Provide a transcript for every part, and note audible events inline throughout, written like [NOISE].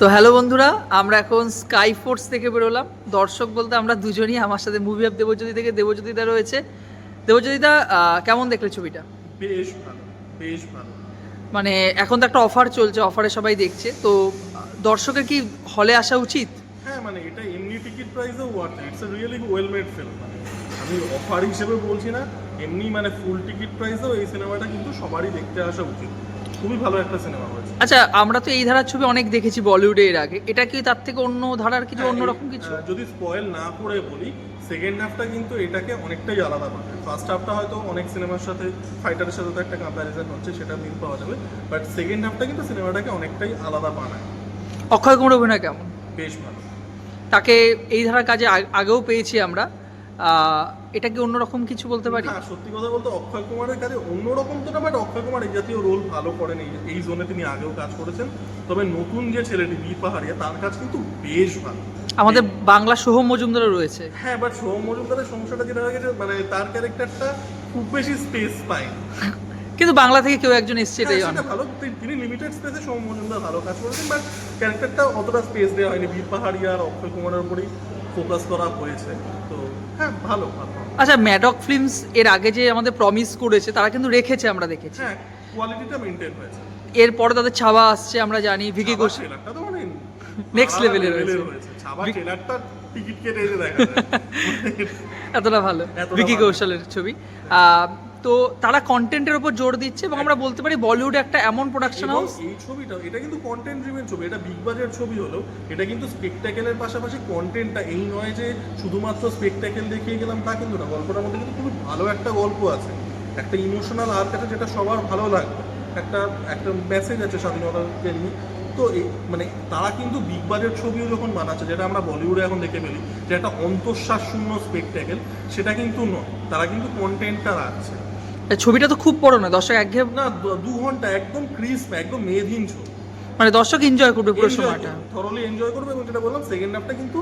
তো হ্যালো বন্ধুরা আমরা এখন স্কাই ফোর্স থেকে বেরোলাম। দর্শক বলতে আমরা দুজনই আমার সাথে মুভি অফ দেবজ্যোতি থেকে দেবজ্যোতিদা রয়েছে। দেবজ্যোতিদা কেমন দেখলে ছবিটা? বেশ ভালো বেশ ভালো। মানে এখন তো একটা অফার চলছে অফারে সবাই দেখছে। তো দর্শকের কি হলে আসা উচিত? হ্যাঁ মানে এটা এমনি টিকিট প্রাইসও worth it's a really well made film মানে আমি অফার হিসেবে বলছি না এমনি মানে ফুল টিকিট প্রাইসেও এই সিনেমাটা কিন্তু সবারই দেখতে আসা উচিত। খুবই ভালো একটা সিনেমা হয়েছে। আচ্ছা আমরা তো এই ধারার ছবি অনেক দেখেছি বলিউডে এর আগে। এটা কি তার থেকে অন্য ধারার কিছু হ্যাঁ, অন্যরকম কিছু? যদি স্পয়েল না করে বলি সেকেন্ড হাফটা কিন্তু এটাকে অনেকটাই আলাদা বানায় ফার্স্ট হাফটা হয়তো অনেক সিনেমার সাথে ফাইটারের সাথে তো একটা কম্প্যারিজন হচ্ছে সেটা মিল পাওয়া যাবে। বাট সেকেন্ড হাফটা কিন্তু সিনেমাটাকে অনেকটাই আলাদা বানায়। অক্ষয় কুমার অভিনয় কেমন? বেশ ভালো। তাকে এই ধারার কাজে আগেও পেয়েছি আমরা। আহ, এটা কি অন্যরকম কিছু বলতে পারি? হ্যাঁ সত্যি কথা বলতে অক্ষয় কুমারের কাছে অন্যরকম তো না বাট অক্ষয় কুমার এই জাতীয় রোল ভালো করেন। এই জোনে তিনি আগেও কাজ করেছেন। তবে নতুন যে ছেলেটি বীর পাহাড়িয়া তার কাজ কিন্তু বেশ ভালো। আমাদের বাংলা সোহম মজুমদারও রয়েছে। হ্যাঁ বাট সোহম মজুমদারের সমস্যাটা যেটা হয়ে গেছে মানে তার ক্যারেক্টারটা খুব বেশি স্পেস পায়। কিন্তু বাংলা থেকে কেউ একজন এসছে এটাই হ্যাঁ, অনেক। ভালো। তিনি লিমিটেড স্পেসে সোহম মজুমদার ভালো কাজ করেছেন বাট ক্যারেক্টারটা অতটা স্পেস দেওয়া হয়নি। বীর পাহাড়িয়া আর অক্ষয় কুমারের উপরেই ফোকাস করা হয়েছে। তো হ্যাঁ ভালো ভালো। আচ্ছা ম্যাডক ফিল্মস এর আগে যে আমাদের প্রমিস করেছে তারা কিন্তু রেখেছে আমরা দেখেছি। হ্যাঁ কোয়ালিটিটা মেনটেন হয়েছে। এরপরে তাদের ছাওয়া আসছে আমরা জানি ভিকি ছাবা ঘোষ। আলাদা level রয়েছে। ছাবা ট্রেলারটা টিকিট কেটে এসে দেখা [LAUGHS] এতটা ভালো। ভিকি। কৌশলের ছবি। তো তারা কন্টেন্টের উপর জোর দিচ্ছে এবং আমরা বলতে পারি বলিউড একটা এমন প্রোডাকশন হাউস এই ছবিটা এটা কিন্তু কন্টেন্ট ড্রিভেন ছবি এটা বিগ বাজেট ছবি হলো এটা কিন্তু স্পেকটাকেলের পাশাপাশি কন্টেন্টটা এই নয় যে শুধুমাত্র স্পেকটাকেল দেখিয়ে গেলাম তা কিন্তু না গল্পটার মধ্যে কিন্তু খুবই ভালো একটা গল্প আছে। একটা ইমোশনাল আর্ক আছে যেটা সবার ভালো লাগবে। একটা একটা মেসেজ আছে স্বাধীনতাকে নিয়ে। তো মানে তারা কিন্তু বিগ বাজেট ছবিও যখন বানাচ্ছে যেটা আমরা বলিউডে এখন দেখে ফেলি যে একটা অন্তঃশ্বাস শূন্য স্পেকটাকেল সেটা কিন্তু নয় তারা কিন্তু কন্টেন্টটা রাখছে। ছবিটা তো খুব বড় না দর্শক একঘেয়ে না দু- ঘণ্টা একদম ক্রিস্প একদম মেধহীন ছবি মানে দর্শক এনজয় করবে পুরো সময়টা। থরলি এনজয় করবে এবং যেটা বললাম সেকেন্ড হাফটা কিন্তু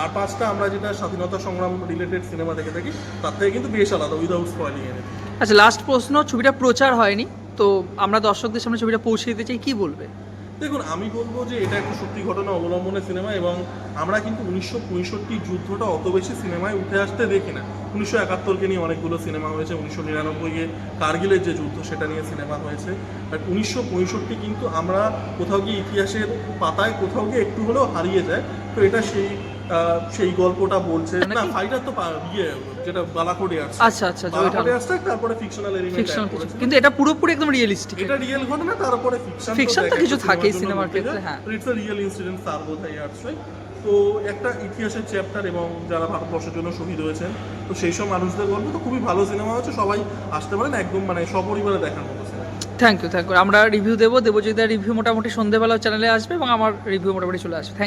আর পাঁচটা আমরা যেটা স্বাধীনতা সংগ্রাম রিলেটেড সিনেমা দেখে থাকি তার থেকে কিন্তু বেশ আলাদা উইদাউট স্পয়লিং এর আচ্ছা লাস্ট প্রশ্ন ছবিটা প্রচার হয়নি তো আমরা দর্শকদের সামনে ছবিটা পৌঁছে দিতে চাই কি বলবে? দেখুন, আমি বলব যে এটা একটা সত্যি ঘটনা অবলম্বনে সিনেমা এবং আমরা কিন্তু উনিশশো পঁয়ষট্টি যুদ্ধটা অত বেশি সিনেমায় উঠে আসতে দেখি না। উনিশশো একাত্তরকে নিয়ে অনেকগুলো সিনেমা হয়েছে, উনিশশো নিরানব্বইয়ে কার্গিলের যে যুদ্ধ সেটা নিয়ে সিনেমা হয়েছে। বাট উনিশশো পঁয়ষট্টি কিন্তু আমরা কোথাও গিয়ে ইতিহাসের পাতায় কোথাও গিয়ে একটু হলেও হারিয়ে যায়। তো এটা সেই সেই গল্পটা বলছে। না ফাইটার তো ইয়ে যেটা বালাকোটে আসছে আচ্ছা আচ্ছা বালাকোটে আসছে তারপরে ফিকশনাল এলিমেন্ট কিন্তু এটা পুরোপুরি একদম রিয়েলিস্টিক এটা রিয়েল ঘটনা তারপরে ফিকশন Fiction তো কিছু থাকেই সিনেমার ক্ষেত্রে, হ্যাঁ। ইটস আ রিয়েল ইনসিডেন্ট তার বোধহয় আসছে তো একটা ইতিহাসের চ্যাপ্টার এবং যারা ভারতবর্ষের জন্য শহীদ হয়েছেন তো সেই সব মানুষদের গল্প তো খুবই ভালো সিনেমা হচ্ছে। সবাই আসতে পারেন একদম মানে সপরিবারে দেখার মতো থ্যাংক ইউ থ্যাংক ইউ আমরা রিভিউ দেবো দেবজিদার রিভিউ মোটামুটি সন্ধ্যেবেলা চ্যানেলে আসবে এবং আমার রিভিউ মোটামুটি চলে আসবে। থ্যাংক